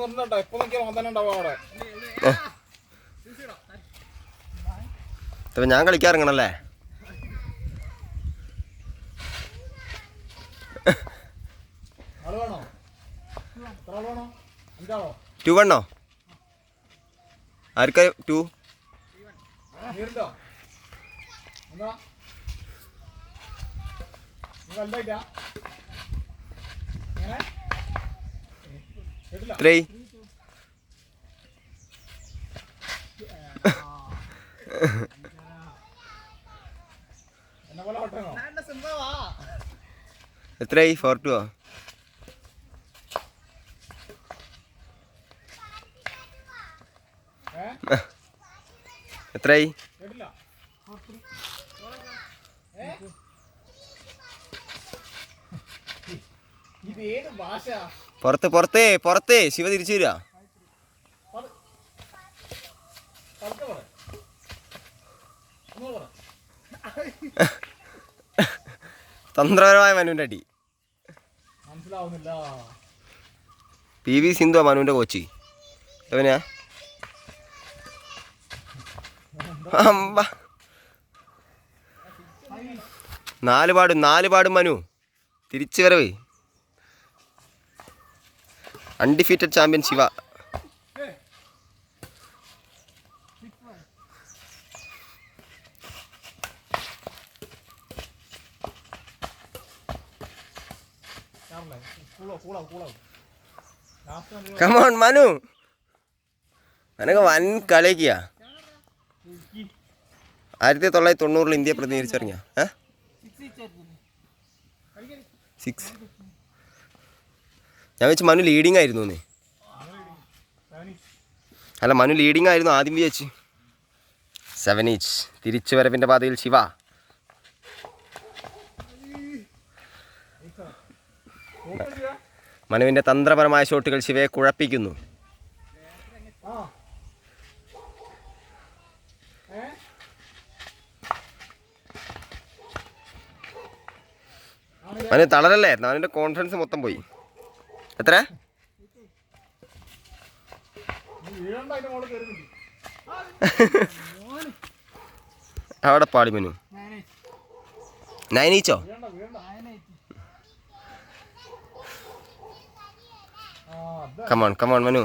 നിർന്നട്ടോ എപ്പോ നോക്കിയാൽ അവൻ തന്നെ ഉണ്ടാവും അവിടെ. ഇപ്പൊ ഞാൻ കളിക്കാറിങ്ങണല്ലേ ടു വേണോ? വണ്ണോ ആർക്കാ ടു? എന്താ ത്രീ എത്രയായി ഫോർ ടു ആ എത്രയായി? ഇത് ഏത് ഭാഷ പുറത്ത് പുറത്തേ പുറത്തേ. ശിവ തിരിച്ചു വരിക. തന്ത്രപരമായ മനുവിന്റെ അടി. പി വി സിന്ധു മനുവിന്റെ കോച്ച്. എവനെയാ അമ്പ. നാല് പാടും നാല് പാടും മനു. തിരിച്ചു വരവ്. Undefeated champion Shiva come on Manu അനക്ക് വൻ കളിക്കുക ആയിരത്തി തൊള്ളായിരത്തി തൊണ്ണൂറിൽ ഇന്ത്യ പ്രതിനിധീകരിച്ചിറങ്ങിയ സിക്സ് ഞാൻ വെച്ച് മനു ലീഡിങ് ആയിരുന്നു എന്നേ അല്ല മനു ലീഡിങ് ആയിരുന്നു ആദ്യം വിചാരിച്ച്. സെവൻ ഈച്ച് തിരിച്ചു വരവിന്റെ പാതയിൽ ശിവ. മനുവിന്റെ തന്ത്രപരമായ ഷോട്ടുകൾ ശിവയെ കുഴപ്പിക്കുന്നു. മനു തളരല്ലേ മനുവിന്റെ കോൺഫിഡൻസ് മൊത്തം പോയി. എത്ര. അവിടെ പാടി Manu നയനീച്ചോ. Come on come on Manu